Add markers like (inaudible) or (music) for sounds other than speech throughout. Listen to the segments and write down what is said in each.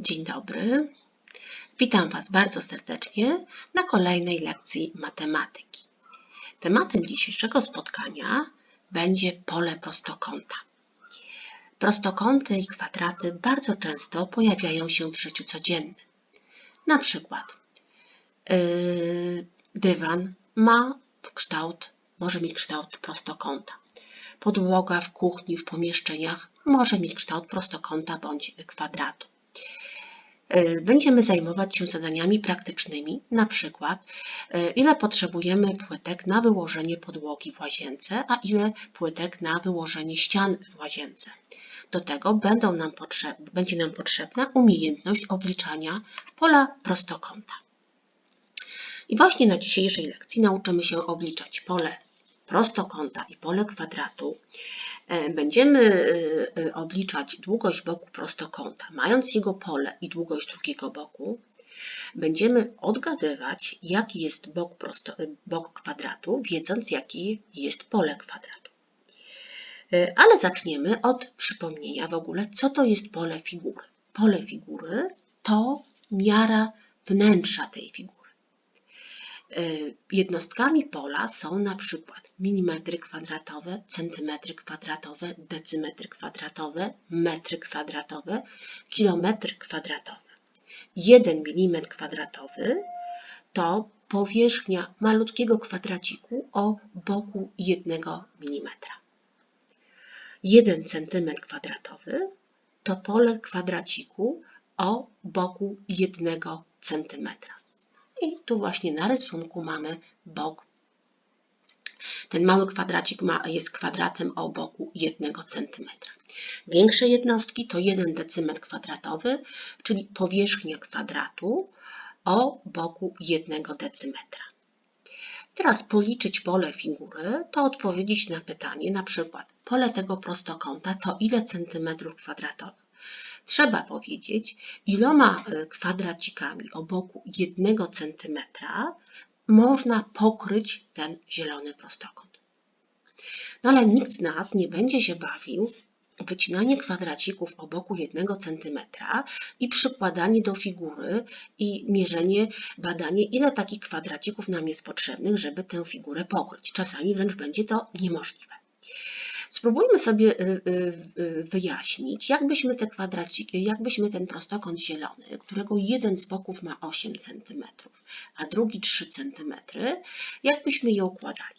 Dzień dobry. Witam Was bardzo serdecznie na kolejnej lekcji matematyki. Tematem dzisiejszego spotkania będzie pole prostokąta. Prostokąty i kwadraty bardzo często pojawiają się w życiu codziennym. Na przykład yy, dywan ma kształt, może mieć kształt prostokąta. Podłoga w kuchni, w pomieszczeniach może mieć kształt prostokąta bądź kwadratu. Y, Będziemy zajmować się zadaniami praktycznymi, na przykład y, ile potrzebujemy płytek na wyłożenie podłogi w łazience, a ile płytek na wyłożenie ścian w łazience. Do tego będą nam będzie nam potrzebna umiejętność obliczania pola prostokąta. I właśnie na dzisiejszej lekcji nauczymy się obliczać pole prostokąta i pole kwadratu. E, Będziemy e, e, obliczać długość boku prostokąta, mając jego pole i długość drugiego boku. Będziemy odgadywać, jaki jest bok, prosto, bok kwadratu, wiedząc, jaki jest pole kwadratu. Ale zaczniemy od przypomnienia w ogóle, co to jest pole figury. Pole figury to miara wnętrza tej figury. Jednostkami pola są na przykład milimetry kwadratowe, centymetry kwadratowe, decymetry kwadratowe, metry kwadratowe, kilometry kwadratowe. 1 mm kwadratowy to powierzchnia malutkiego kwadraciku o boku 1 mm. 1 cm kwadratowy to pole kwadraciku o boku 1 cm. I tu właśnie na rysunku mamy bok. Ten mały kwadracik ma, jest kwadratem o boku 1 cm. Większe jednostki to 1 decymetr kwadratowy, czyli powierzchnia kwadratu o boku 1 decymetra. Teraz policzyć pole figury to odpowiedzieć na pytanie, na przykład pole tego prostokąta to ile centymetrów kwadratowych? Trzeba powiedzieć, iloma e, kwadracikami o boku 1 cm można pokryć ten zielony prostokąt. No ale nikt z nas nie będzie się bawił wycinanie kwadracików o boku 1 cm i przykładanie do figury i mierzenie, badanie, ile takich kwadracików nam jest potrzebnych, żeby tę figurę pokryć. Czasami wręcz będzie to niemożliwe. Spróbujmy sobie y, y, y, wyjaśnić, jakbyśmy te kwadraciki, jakbyśmy ten prostokąt zielony, którego jeden z boków ma 8 cm, a drugi 3 cm, jakbyśmy je układali.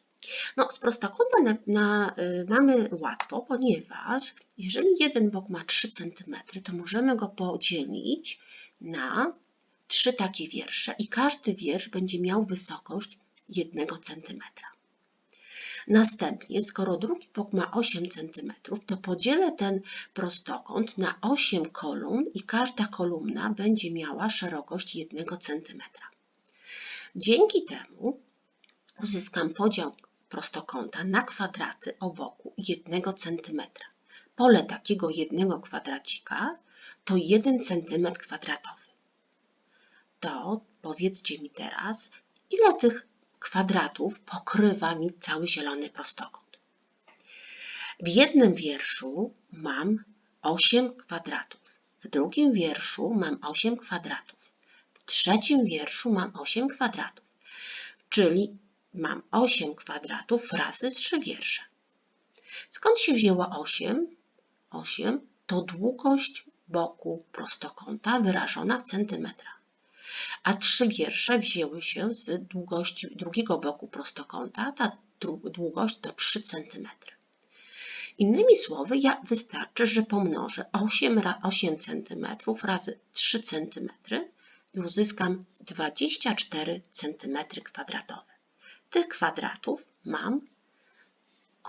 No, z prostokąta na, na, mamy łatwo, ponieważ jeżeli jeden bok ma 3 cm, to możemy go podzielić na trzy takie wiersze i każdy wiersz będzie miał wysokość 1 cm. Następnie, skoro drugi bok ma 8 cm, to podzielę ten prostokąt na 8 kolumn i każda kolumna będzie miała szerokość 1 cm. Dzięki temu uzyskam podział prostokąta na kwadraty o boku 1 cm. Pole takiego jednego kwadracika to 1 cm kwadratowy. To powiedzcie mi teraz, ile tych kwadratów pokrywa mi cały zielony prostokąt. W jednym wierszu mam 8 kwadratów, w drugim wierszu mam 8 kwadratów, w trzecim wierszu mam 8 kwadratów, czyli mam 8 kwadratów razy 3 wiersze. Skąd się wzięło 8? 8 to długość boku prostokąta wyrażona w centymetrach a trzy wiersze wzięły się z długości drugiego boku prostokąta. Ta długość to 3 cm. Innymi słowy, ja wystarczy, że pomnożę 8, 8 cm razy 3 cm i uzyskam 24 cm kwadratowe. Tych kwadratów mam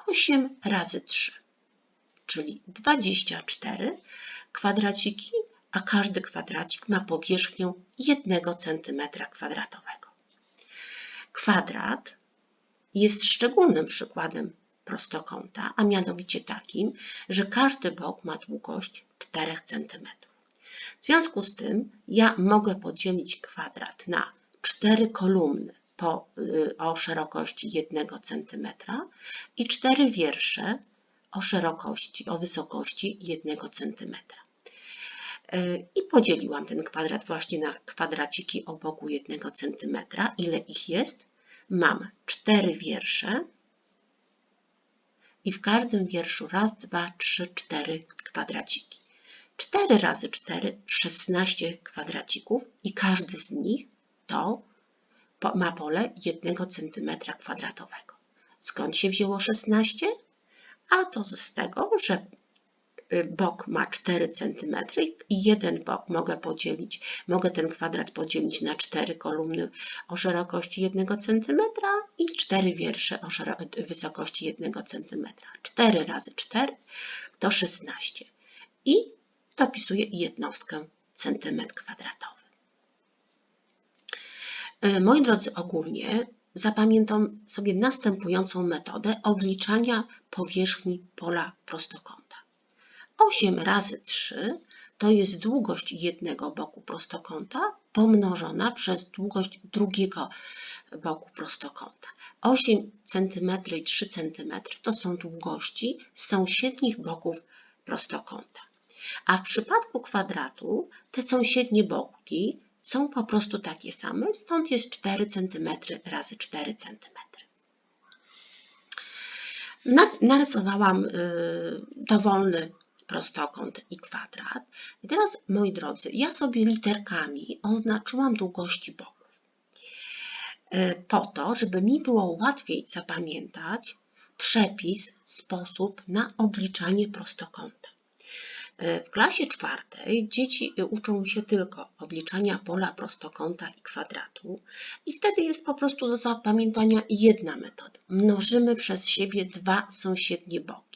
8 razy 3, czyli 24 kwadraciki a każdy kwadracik ma powierzchnię 1 cm kwadratowego. Kwadrat jest szczególnym przykładem prostokąta, a mianowicie takim, że każdy bok ma długość 4 cm. W związku z tym ja mogę podzielić kwadrat na 4 kolumny po, y, o szerokości 1 cm i 4 wiersze o szerokości, o wysokości 1 cm. Y, I podzieliłam ten kwadrat właśnie na kwadraciki o boku 1 cm. Ile ich jest? Mam 4 wiersze i w każdym wierszu raz, dwa, trzy, cztery kwadraciki. 4 razy 4, 16 kwadracików i każdy z nich to ma pole 1 cm kwadratowego. Skąd się wzięło 16? A to z tego, że bok ma 4 cm i jeden bok mogę podzielić, mogę ten kwadrat podzielić na 4 kolumny o szerokości 1 cm i 4 wiersze o wysokości 1 cm. 4 razy 4 to 16. I dopisuję jednostkę centymetr kwadratowy. E, moi drodzy, ogólnie zapamiętam sobie następującą metodę obliczania powierzchni pola prostokąta. 8 razy 3 to jest długość jednego boku prostokąta pomnożona przez długość drugiego boku prostokąta. 8 cm i 3 cm to są długości sąsiednich boków prostokąta. A w przypadku kwadratu te sąsiednie boki są po prostu takie same, stąd jest 4 cm razy 4 cm. Narysowałam y, dowolny prostokąt i kwadrat. I teraz, moi drodzy, ja sobie literkami oznaczyłam długości boków. Y, po to, żeby mi było łatwiej zapamiętać przepis, sposób na obliczanie prostokąta. E, w klasie czwartej dzieci uczą się tylko obliczania pola prostokąta i kwadratu i wtedy jest po prostu do zapamiętania jedna metoda. Mnożymy przez siebie dwa sąsiednie boki.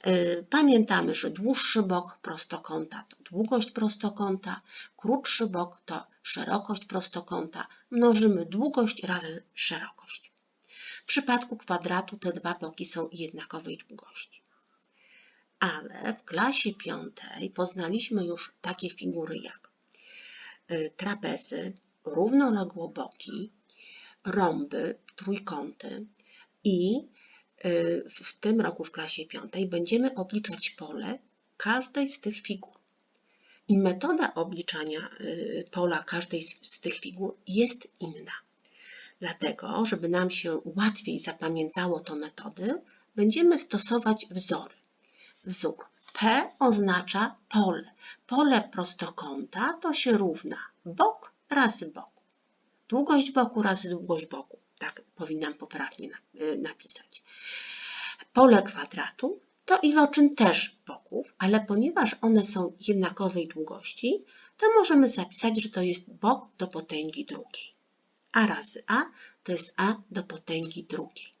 E, pamiętamy, że dłuższy bok prostokąta to długość prostokąta, krótszy bok to szerokość prostokąta. Mnożymy długość razy szerokość. W przypadku kwadratu te dwa boki są jednakowej długości ale w klasie piątej poznaliśmy już takie figury jak y, trapezy, równoległoboki, rąby, trójkąty i y, w tym roku w klasie piątej będziemy obliczać pole każdej z tych figur. I metoda obliczania y, pola każdej z tych figur jest inna. Dlatego, żeby nam się łatwiej zapamiętało to metody, będziemy stosować wzory wzór. P oznacza pole. Pole prostokąta to się równa bok razy bok. Długość boku razy długość boku. Tak powinnam poprawnie y, napisać. Pole kwadratu to iloczyn też boków, ale ponieważ one są jednakowej długości, to możemy zapisać, że to jest bok do potęgi drugiej. A razy A to jest A do potęgi drugiej.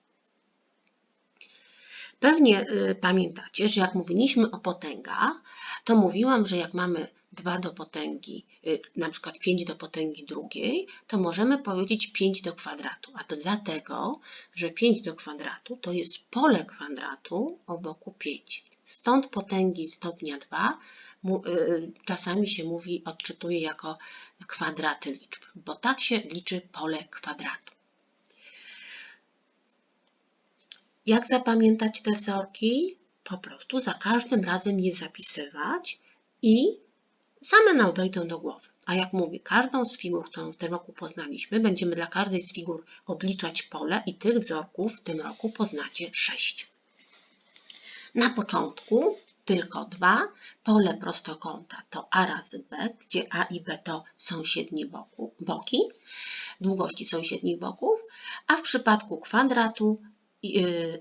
Pewnie y, pamiętacie, że jak mówiliśmy o potęgach, to mówiłam, że jak mamy 2 do potęgi, y, na przykład 5 do potęgi drugiej, to możemy powiedzieć 5 do kwadratu. A to dlatego, że 5 do kwadratu to jest pole kwadratu o boku 5. Stąd potęgi stopnia 2 y, czasami się mówi, odczytuje jako kwadraty liczb, bo tak się liczy pole kwadratu. Jak zapamiętać te wzorki? Po prostu za każdym razem je zapisywać i same nam do głowy. A jak mówię, każdą z figur, którą w tym roku poznaliśmy, będziemy dla każdej z figur obliczać pole i tych wzorków w tym roku poznacie sześć. Na początku tylko dwa. Pole prostokąta to A razy B, gdzie A i B to sąsiednie boku, boki, długości sąsiednich boków, a w przypadku kwadratu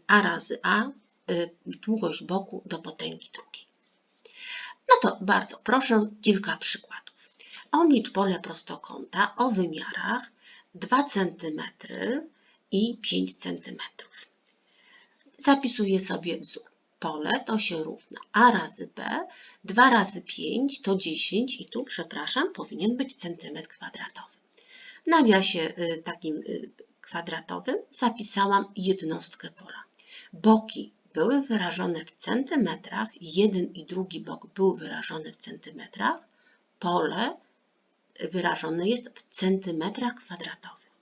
a razy a, y, długość boku do potęgi drugiej. No to bardzo proszę kilka przykładów. Omicz pole prostokąta o wymiarach 2 cm i 5 cm. Zapisuję sobie wzór. Pole to się równa a razy b, 2 razy 5 to 10 i tu, przepraszam, powinien być centymetr kwadratowy. W nawiasie y, takim kwadratowym zapisałam jednostkę pola. Boki były wyrażone w centymetrach, jeden i drugi bok był wyrażony w centymetrach, pole wyrażone jest w centymetrach kwadratowych.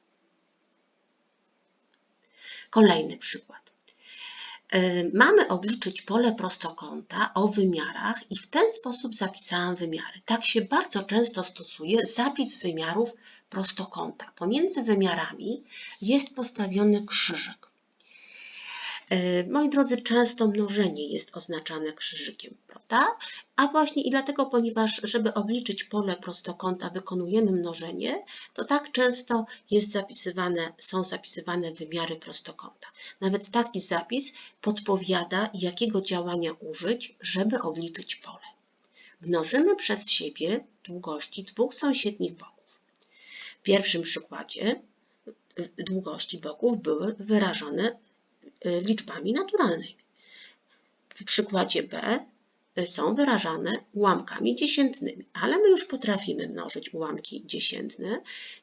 Kolejny przykład. Y, Mamy obliczyć pole prostokąta o wymiarach i w ten sposób zapisałam wymiary. Tak się bardzo często stosuje zapis wymiarów prostokąta. Pomiędzy wymiarami jest postawiony krzyżyk. Y, Moi drodzy, często mnożenie jest oznaczane krzyżykiem, prawda? A właśnie i dlatego, ponieważ żeby obliczyć pole prostokąta wykonujemy mnożenie, to tak często jest zapisywane, są zapisywane wymiary prostokąta. Nawet taki zapis podpowiada, jakiego działania użyć, żeby obliczyć pole. Mnożymy przez siebie długości dwóch sąsiednich boków. W pierwszym przykładzie długości boków były wyrażone liczbami naturalnymi. W przykładzie B y, są wyrażane ułamkami dziesiętnymi, ale my już potrafimy mnożyć ułamki dziesiętne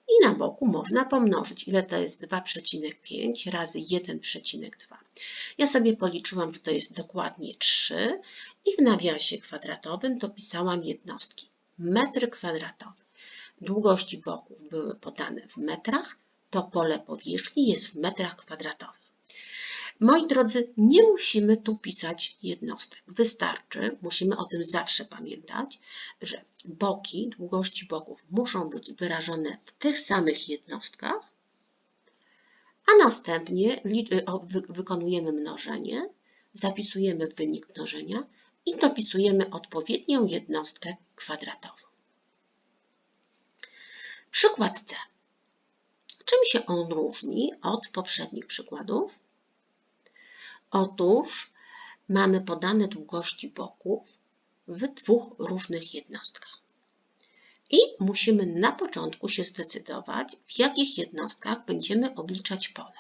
i na boku można pomnożyć. Ile to jest 2,5 razy 1,2. Ja sobie policzyłam, że to jest dokładnie 3 i w nawiasie kwadratowym dopisałam jednostki. Metr kwadratowy. Długości boków były podane w metrach, to pole powierzchni jest w metrach kwadratowych. Moi drodzy, nie musimy tu pisać jednostek. Wystarczy, musimy o tym zawsze pamiętać, że boki, długości boków muszą być wyrażone w tych samych jednostkach, a następnie wy, wykonujemy mnożenie, zapisujemy wynik mnożenia i dopisujemy odpowiednią jednostkę kwadratową. Przykład C. Czym się on różni od poprzednich przykładów? Otóż mamy podane długości boków w dwóch różnych jednostkach. I musimy na początku się zdecydować, w jakich jednostkach będziemy obliczać pole.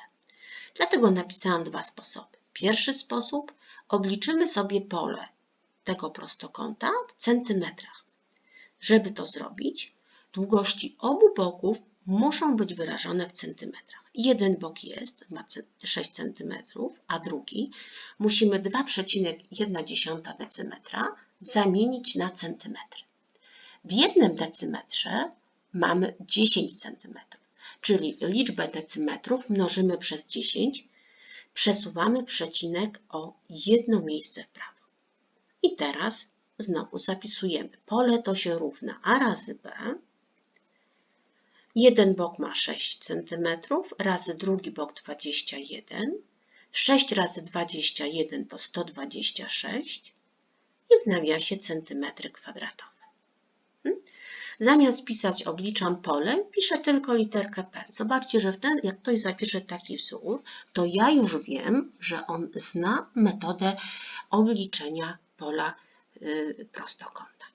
Dlatego napisałam dwa sposoby. Pierwszy sposób obliczymy sobie pole tego prostokąta w centymetrach. Żeby to zrobić, długości obu boków muszą być wyrażone w centymetrach. Jeden bok jest, ma 6 cm, a drugi musimy 2,1 decymetra zamienić na centymetry. W jednym decymetrze mamy 10 cm, czyli liczbę decymetrów mnożymy przez 10, przesuwamy przecinek o jedno miejsce w prawo. I teraz znowu zapisujemy. Pole to się równa A razy B. Jeden bok ma 6 cm, razy drugi bok 21. 6 razy 21 to 126 i w nawiasie centymetry kwadratowe. Hmm? Zamiast pisać obliczam pole, piszę tylko literkę P. Zobaczcie, że jak ktoś zapisze taki wzór, to ja już wiem, że on zna metodę obliczenia pola y, prostokąta.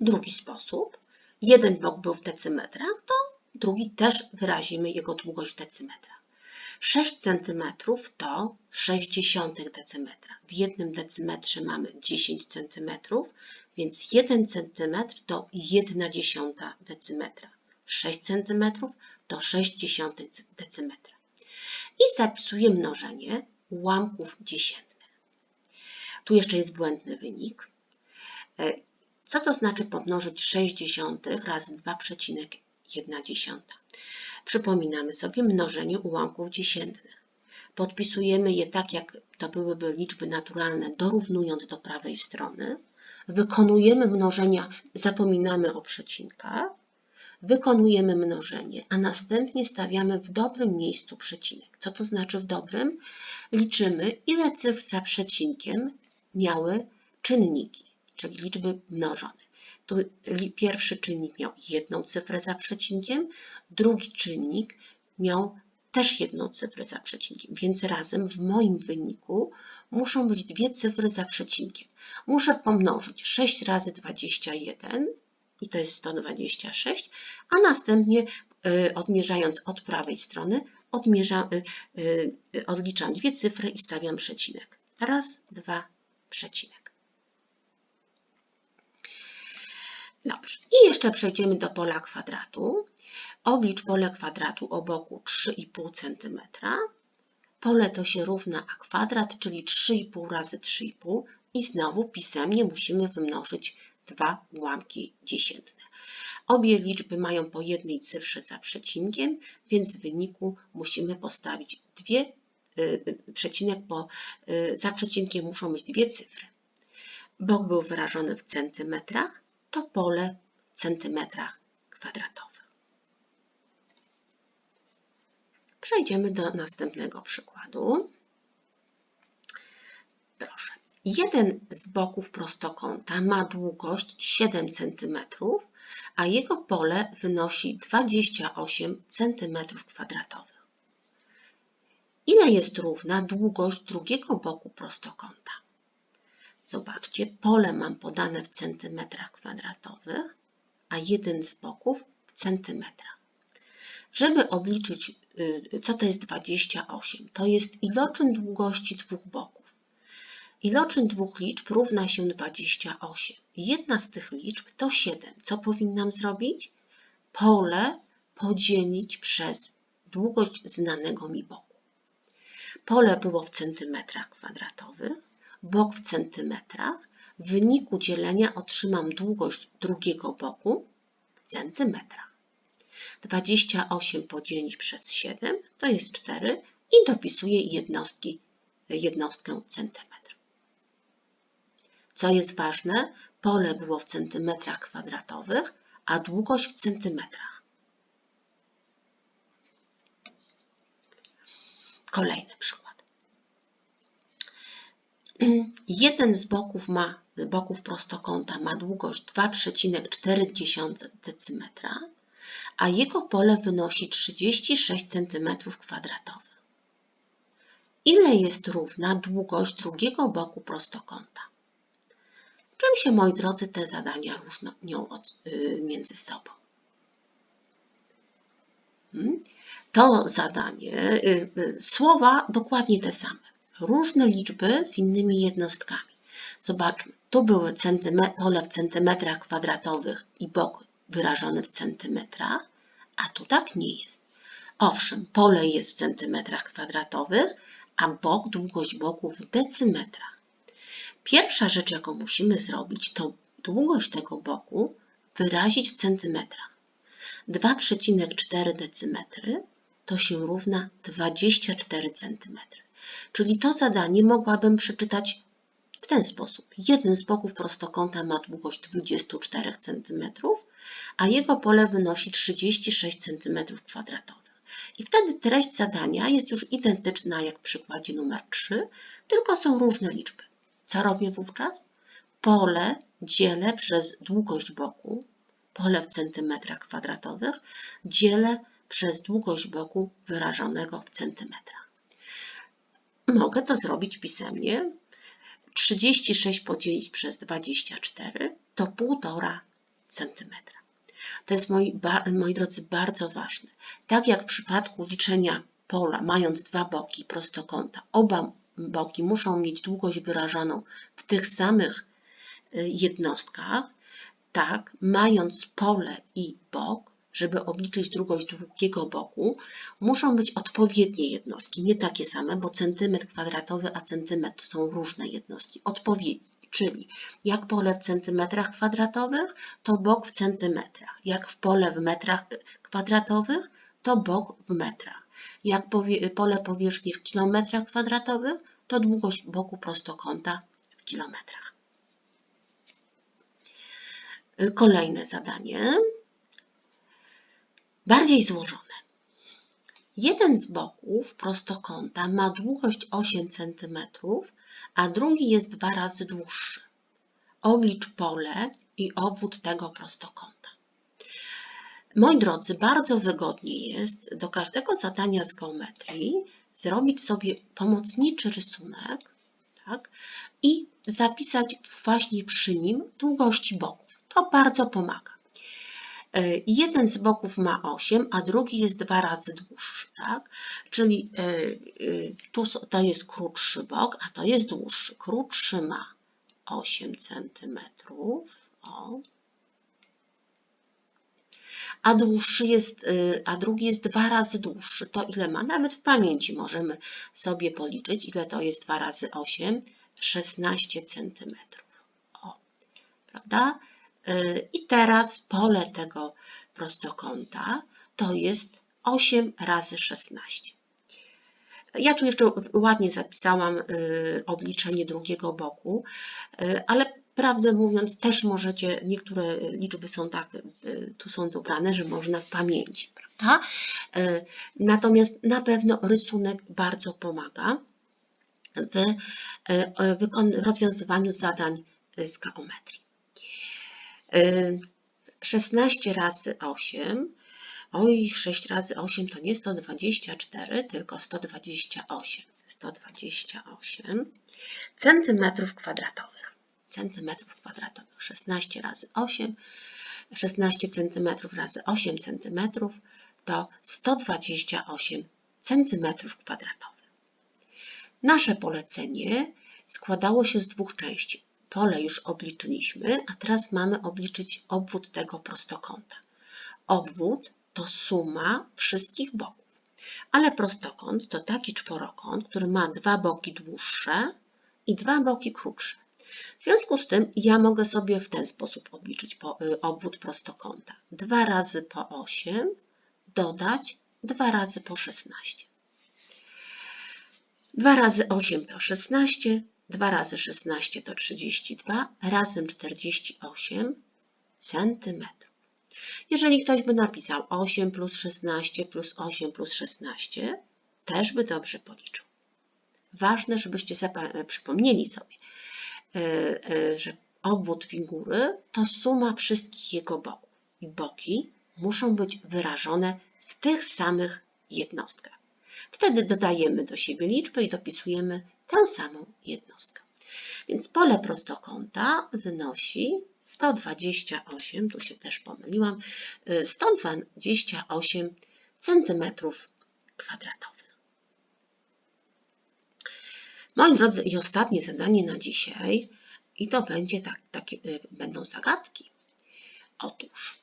Drugi sposób. Jeden bok był w decymetrach, to drugi też wyrazimy jego długość w decymetrach. 6 cm to 60 decymetra. W jednym decymetrze mamy 10 cm, więc 1 cm to 1 dziesiąta decymetra. 6 cm to 60 decymetra. I zapisuję mnożenie ułamków dziesiętnych. Tu jeszcze jest błędny wynik. Co to znaczy pomnożyć 6 dziesiątych razy 2,1? Przypominamy sobie mnożenie ułamków dziesiętnych. Podpisujemy je tak, jak to byłyby liczby naturalne, dorównując do prawej strony. Wykonujemy mnożenia, zapominamy o przecinkach. Wykonujemy mnożenie, a następnie stawiamy w dobrym miejscu przecinek. Co to znaczy w dobrym? Liczymy, ile cyfr za przecinkiem miały czynniki, czyli liczby mnożone. Tu pierwszy czynnik miał jedną cyfrę za przecinkiem, drugi czynnik miał też jedną cyfrę za przecinkiem, więc razem w moim wyniku muszą być dwie cyfry za przecinkiem. Muszę pomnożyć 6 razy 21 i to jest 126, a następnie y, odmierzając od prawej strony odmierzam, y, y, odliczam dwie cyfry i stawiam przecinek. Raz, dwa, przecinek. Dobrze. I jeszcze przejdziemy do pola kwadratu. Oblicz pole kwadratu o boku 3,5 cm. Pole to się równa a kwadrat, czyli 3,5 razy 3,5 i znowu pisemnie musimy wymnożyć dwa ułamki dziesiętne. Obie liczby mają po jednej cyfrze za przecinkiem, więc w wyniku musimy postawić dwie y, przecinek, bo y, za przecinkiem muszą być dwie cyfry. Bok był wyrażony w centymetrach, to pole w centymetrach kwadratowych. Przejdziemy do następnego przykładu. Proszę. Jeden z boków prostokąta ma długość 7 cm, a jego pole wynosi 28 cm2. Ile jest równa długość drugiego boku prostokąta? Zobaczcie, pole mam podane w centymetrach kwadratowych, a jeden z boków w centymetrach. Żeby obliczyć, y, co to jest 28, to jest iloczyn długości dwóch boków. Iloczyn dwóch liczb równa się 28. Jedna z tych liczb to 7. Co powinnam zrobić? Pole podzielić przez długość znanego mi boku. Pole było w centymetrach kwadratowych, bok w centymetrach. W wyniku dzielenia otrzymam długość drugiego boku w centymetrach. 28 podzielić przez 7 to jest 4 i dopisuję jednostki, jednostkę centymetr. Co jest ważne, pole było w centymetrach kwadratowych, a długość w centymetrach. Kolejny przykład. (clears throat) Jeden z boków, ma, boków prostokąta ma długość 2,4 decymetra, a jego pole wynosi 36 cm2. Ile jest równa długość drugiego boku prostokąta? Czym się, moi drodzy, te zadania różnią od, y, między sobą? Hmm? To zadanie, y, y, słowa dokładnie te same. Różne liczby z innymi jednostkami. Zobaczmy, tu były pole w centymetrach kwadratowych i bok wyrażony w centymetrach, a tu tak nie jest. Owszem, pole jest w centymetrach kwadratowych, a bok, długość boku w decymetrach. Pierwsza rzecz, jaką musimy zrobić, to długość tego boku wyrazić w centymetrach. 2,4 decymetry to się równa 24 cm. Czyli to zadanie mogłabym przeczytać w ten sposób. Jeden z boków prostokąta ma długość 24 cm, a jego pole wynosi 36 cm2. I wtedy treść zadania jest już identyczna jak w przykładzie numer 3, tylko są różne liczby. Co robię wówczas? Pole dzielę przez długość boku, pole w centymetrach kwadratowych, dzielę przez długość boku wyrażonego w centymetrach. Mogę to zrobić pisemnie. 36 podzielić przez 24 to 1,5 centymetra. To jest, moi, moi drodzy, bardzo ważne. Tak jak w przypadku liczenia pola, mając dwa boki prostokąta, oba boki muszą mieć długość wyrażoną w tych samych y, jednostkach, tak, mając pole i bok, żeby obliczyć długość drugiego boku, muszą być odpowiednie jednostki, nie takie same, bo centymetr kwadratowy a centymetr to są różne jednostki, odpowiednie. Czyli jak pole w centymetrach kwadratowych, to bok w centymetrach. Jak w pole w metrach kwadratowych, to bok w metrach. Jak pole powierzchni w kilometrach kwadratowych, to długość boku prostokąta w kilometrach. Kolejne zadanie bardziej złożone. Jeden z boków prostokąta ma długość 8 cm, a drugi jest dwa razy dłuższy. Oblicz pole i obwód tego prostokąta. Moi drodzy, bardzo wygodnie jest do każdego zadania z geometrii zrobić sobie pomocniczy rysunek tak, i zapisać właśnie przy nim długości boków. To bardzo pomaga. E, jeden z boków ma 8, a drugi jest dwa razy dłuższy, tak? Czyli e, e, tu to jest krótszy bok, a to jest dłuższy. Krótszy ma 8 cm, o. A dłuższy jest, a drugi jest dwa razy dłuższy. To ile ma? Nawet w pamięci możemy sobie policzyć, ile to jest 2 razy 8, 16 cm. O, prawda? Y, I teraz pole tego prostokąta to jest 8 razy 16. Ja tu jeszcze ładnie zapisałam y, obliczenie drugiego boku, y, ale prawdę mówiąc też możecie, niektóre liczby są tak, tu są dobrane, że można w pamięci, prawda? Natomiast na pewno rysunek bardzo pomaga w rozwiązywaniu zadań z geometrii. 16 razy 8 Oj, 6 razy 8 to nie 124, tylko 128. 128 centymetrów kwadratowych. Centymetrów kwadratowych. 16 razy 8, 16 centymetrów razy 8 centymetrów to 128 centymetrów kwadratowych. Nasze polecenie składało się z dwóch części. Pole już obliczyliśmy, a teraz mamy obliczyć obwód tego prostokąta. Obwód to suma wszystkich boków. Ale prostokąt to taki czworokąt, który ma dwa boki dłuższe i dwa boki krótsze. W związku z tym ja mogę sobie w ten sposób obliczyć y, obwód prostokąta. 2 razy po 8 dodać 2 razy po 16. 2 razy 8 to 16, 2 razy 16 to 32, razem 48 centymetrów. Jeżeli ktoś by napisał 8 plus 16 plus 8 plus 16, też by dobrze policzył. Ważne, żebyście e, przypomnieli sobie, e, e, że obwód figury to suma wszystkich jego boków. I boki muszą być wyrażone w tych samych jednostkach. Wtedy dodajemy do siebie liczbę i dopisujemy tę samą jednostkę. Więc pole prostokąta wynosi 128, tu się też pomyliłam, 128 cm kwadratowych. Moi drodzy, i ostatnie zadanie na dzisiaj, i to będzie tak, takie, y, będą zagadki. Otóż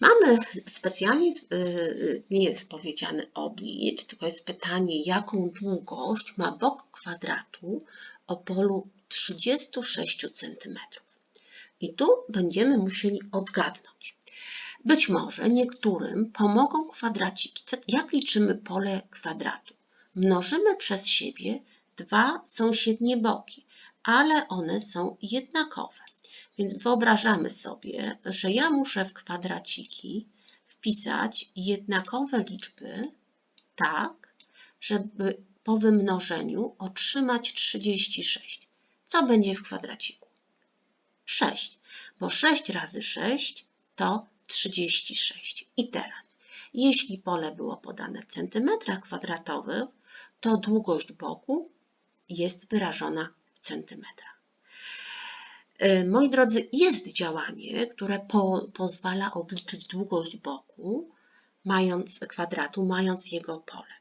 mamy specjalnie, y, nie jest powiedziany oblicz, tylko jest pytanie, jaką długość ma bok kwadratu o polu 36 cm. I tu będziemy musieli odgadnąć. Być może niektórym pomogą kwadraciki. Jak liczymy pole kwadratu? Mnożymy przez siebie dwa sąsiednie boki, ale one są jednakowe. Więc wyobrażamy sobie, że ja muszę w kwadraciki wpisać jednakowe liczby tak, żeby po wymnożeniu otrzymać 36. Co będzie w kwadraciku? 6, bo 6 razy 6 to 36. I teraz, jeśli pole było podane w centymetrach kwadratowych, to długość boku jest wyrażona w centymetrach. E, moi drodzy, jest działanie, które po, pozwala obliczyć długość boku mając kwadratu, mając jego pole.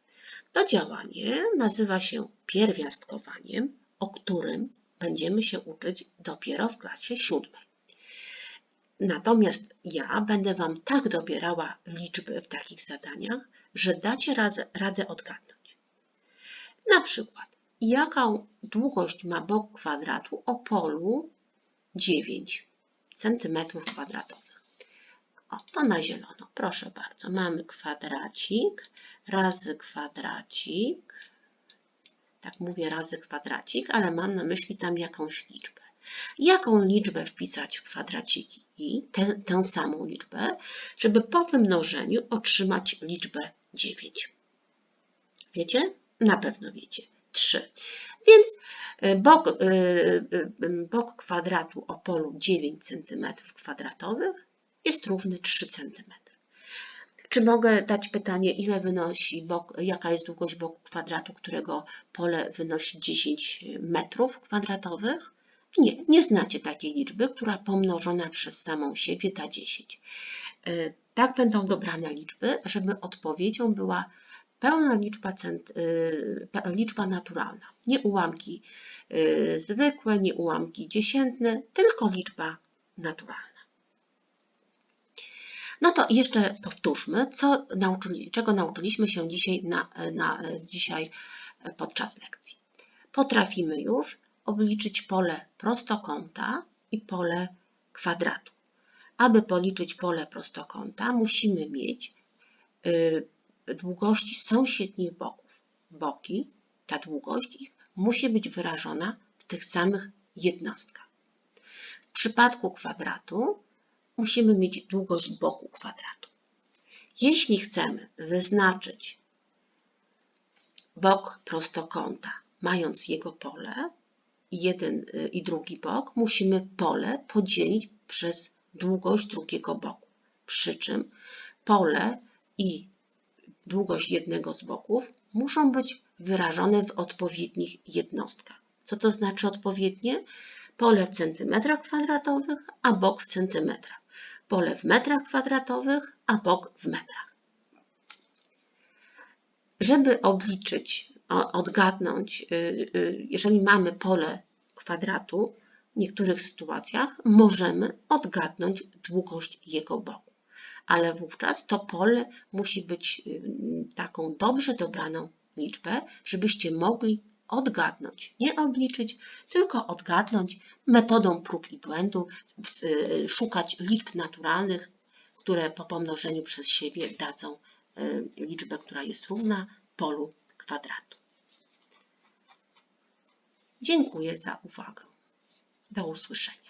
To działanie nazywa się pierwiastkowaniem, o którym będziemy się uczyć dopiero w klasie siódmej. Natomiast ja będę Wam tak dobierała liczby w takich zadaniach, że dacie radę odgadnąć. Na przykład, jaką długość ma bok kwadratu o polu 9 cm kwadratowych. O, to na zielono. Proszę bardzo. Mamy kwadracik razy kwadracik tak mówię razy kwadracik, ale mam na myśli tam jakąś liczbę. Jaką liczbę wpisać w kwadraciki? I tę, tę samą liczbę, żeby po wymnożeniu otrzymać liczbę 9. Wiecie? Na pewno wiecie. 3. Więc e, bok, e, e, bok kwadratu o polu 9 cm kwadratowych jest równy 3 cm. Czy mogę dać pytanie, ile wynosi bok, jaka jest długość boku kwadratu, którego pole wynosi 10 metrów kwadratowych? Nie, nie znacie takiej liczby, która pomnożona przez samą siebie da 10. E, tak będą dobrane liczby, żeby odpowiedzią była pełna liczba, cent, e, liczba naturalna. Nie ułamki e, zwykłe, nie ułamki dziesiętne, tylko liczba naturalna. No to jeszcze powtórzmy, co nauczyli, czego nauczyliśmy się dzisiaj, na, na, dzisiaj podczas lekcji. Potrafimy już obliczyć pole prostokąta i pole kwadratu. Aby policzyć pole prostokąta, musimy mieć y, długości sąsiednich boków. Boki ta długość ich musi być wyrażona w tych samych jednostkach. W przypadku kwadratu musimy mieć długość boku kwadratu. Jeśli chcemy wyznaczyć bok prostokąta, mając jego pole, jeden y, i drugi bok, musimy pole podzielić przez długość drugiego boku. Przy czym pole i długość jednego z boków muszą być wyrażone w odpowiednich jednostkach. Co to znaczy odpowiednie? Pole w centymetrach kwadratowych, a bok w centymetrach. Pole w metrach kwadratowych, a bok w metrach. Żeby obliczyć, odgadnąć, y, y, jeżeli mamy pole kwadratu, w niektórych sytuacjach możemy odgadnąć długość jego boku. Ale wówczas to pole musi być y, taką dobrze dobraną liczbę, żebyście mogli odgadnąć, nie obliczyć, tylko odgadnąć metodą prób i błędu, szukać liczb naturalnych, które po pomnożeniu przez siebie dadzą liczbę, która jest równa polu kwadratu. Dziękuję za uwagę. Do usłyszenia.